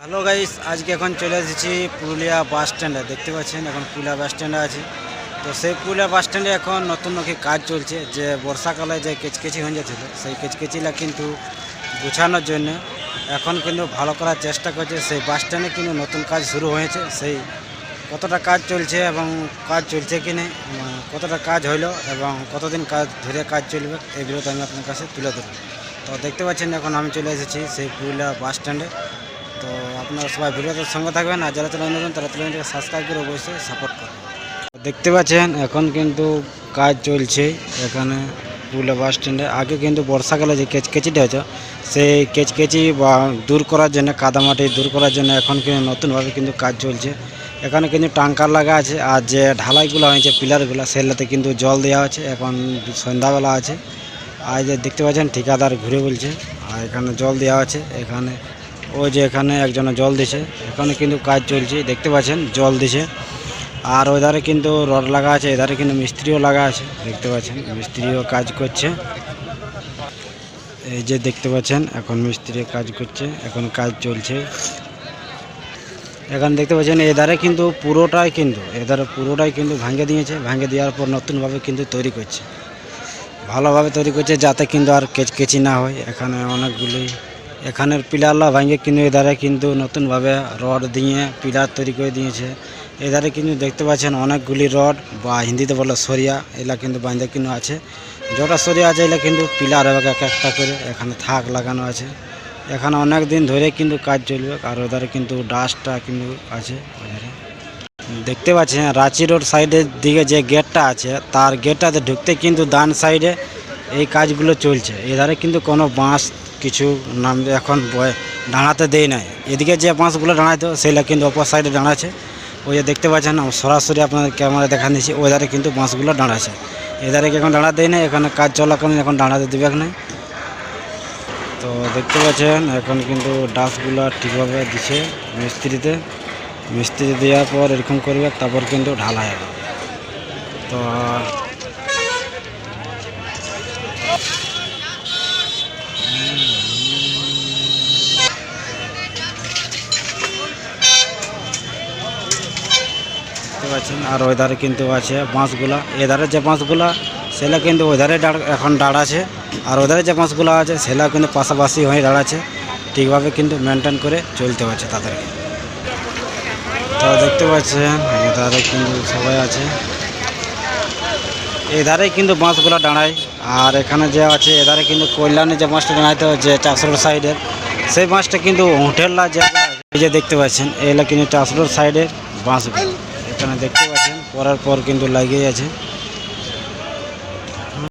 Hello guys, আজকে এখন চলে এসেছি পুরুলিয়া বাস স্ট্যান্ডে। দেখতে পাচ্ছেন, এখন পুরুলিয়া বাস স্ট্যান্ডে আছি। তো সেই পুরুলিয়া বাস স্ট্যান্ডে এখন নতুন নতুন কাজ চলছে। যে বর্ষাকালে যে কেচকেচি হয়ে যাচ্ছিল, সেই কেচকেচিলা কিন্তু গুছানোর জন্য এখন কিন্তু ভালো করার চেষ্টা করছে। সেই বাস স্ট্যান্ডে কিন্তু নতুন কাজ শুরু হয়েছে। সেই কতটা কাজ চলছে এবং কাজ চলছে কি নেই কতটা কাজ হইল এবং কতদিন কাজ ধরে কাজ চলবে এই ভিডিওতে আমি আপনার কাছে তুলে ধরবো। তো দেখতে পাচ্ছেন, এখন আমি চলে এসেছি সেই পুরুলিয়া বাস স্ট্যান্ডে। তো আপনারা সবাই ভিডিওটার সঙ্গে থাকবেন আর যারা চ্যানেল নতুন, তারা চ্যানেলটাকে সাবস্ক্রাইব করে অবশ্যই সাপোর্ট করবেন। দেখতে পাচ্ছেন, এখন কিন্তু কাজ চলছে এখানে পুরুলিয়া বাস স্ট্যান্ডে আগে কিন্তু বর্ষাকালে যে কেচকেচিটা হয়েছে সেই কেচকেচি বা দূর করার জন্য কাদামাটি দূর করার জন্য এখন কিন্তু নতুনভাবে কিন্তু কাজ চলছে। এখানে কিন্তু টাঙ্কার লাগা আছে আর যে ঢালাইগুলো হয়েছে, পিলারগুলো, সেগুলোতে কিন্তু জল দেওয়া আছে। এখন সন্ধ্যাবেলা আছে। আর যে দেখতে পাচ্ছেন, ঠিকাদার ঘুরে বলছে, আর এখানে জল দেওয়া আছে। এখানে ওই যে এখানে একজনে জল দিছে। এখানে কিন্তু কাজ চলছে, দেখতে পাচ্ছেন, জল দিছে। আর ওই ধারে কিন্তু রড লাগা আছে, এধারে কিন্তু মিস্ত্রিও লাগা আছে, দেখতে পাচ্ছেন, মিস্ত্রিও কাজ করছে। এই যে দেখতে পাচ্ছেন, এখন মিস্ত্রি কাজ করছে, এখন কাজ চলছে। এখন দেখতে পাচ্ছেন, এধারে কিন্তু পুরোটাই কিন্তু, এধারে পুরোটাই কিন্তু ভাঙে দিয়েছে ভাঙে দেওয়ার পর নতুনভাবে কিন্তু তৈরি করছে। ভালোভাবে তৈরি করছে, যাতে কিন্তু আর কেচকেচি না হয়। এখানে অনেকগুলি এখানের পিলারলা ভাঙে কিন্তু এধারে কিন্তু নতুনভাবে রড দিয়ে পিলার তৈরি করে দিয়েছে। এধারে কিন্তু দেখতে পাচ্ছেন অনেকগুলি রড বা হিন্দিতে বলে সরিয়া, এগুলা কিন্তু বাঁধে কিন্তু আছে। যটা সরিয়া আছে, এগুলা কিন্তু পিলার হবে এক একটা করে, এখানে থাক লাগানো আছে। এখানে অনেক দিন ধরে কিন্তু কাজ চলবে, আর ওধারে কিন্তু ডাস্টটা কিন্তু আছে ওধারে। দেখতে পাচ্ছেন রাঁচি রোড সাইডের দিকে যে গেটটা আছে, তার গেটটাতে ঢুকতে কিন্তু ডান সাইডে এই কাজগুলো চলছে। এধারে কিন্তু কোনো বাঁশ কিছু নাম এখন দাঁড়াতে দেয় নাই। এদিকে যে বাঁশগুলো দাঁড়াইতো, সেগুলো কিন্তু অপর সাইডে দাঁড়াচ্ছে। ওই যে দেখতে পাচ্ছেন সরাসরি আপনাদের ক্যামেরা দেখা দিচ্ছি ওই ধারে কিন্তু বাঁশগুলো দাঁড়াচ্ছে। এধারে কি এখন দাঁড়াতে দেয় না এখানে কাজ চলা চলাকালীন এখন দাঁড়াতে দেবে না তো দেখতে পাচ্ছেন, এখন কিন্তু ডাসগুলো ঠিকভাবে দিছে মিস্ত্রিতে। মিস্ত্রি দেওয়ার পর এরকম করবে, তারপর কিন্তু ঢালা হবে। তো দেখতে পাচ্ছেন, আর ওই ধারে কিন্তু আছে বাঁশগুলা। এধারে যে বাঁশগুলা সেটা কিন্তু ওই ধারে দাঁড়- এখন দাঁড়াচ্ছে আর ওধারে যে বাঁশগুলো আছে সেটা কিন্তু পাশাপাশি হয়ে দাঁড়াচ্ছে ঠিকভাবে কিন্তু মেনটেন করে চলতে পারছে তাদেরকে। তো দেখতে পাচ্ছেন এধারে কিন্তু সবাই আছে। এধারে কিন্তু বাঁশগুলো দাঁড়ায়। আর এখানে যে আছে এধারে কিন্তু কল্যাণে যে বাঁশটা দাঁড়াইতে যে চাষরোড সাইডের সেই বাঁশটা কিন্তু হোটেলরা যে যে দেখতে পাচ্ছেন এগুলো কিন্তু চাষরোড সাইডের বাঁশগুলো। এখানে দেখতে পাচ্ছেন পরার পর কিন্তু লাগিয়ে আছে।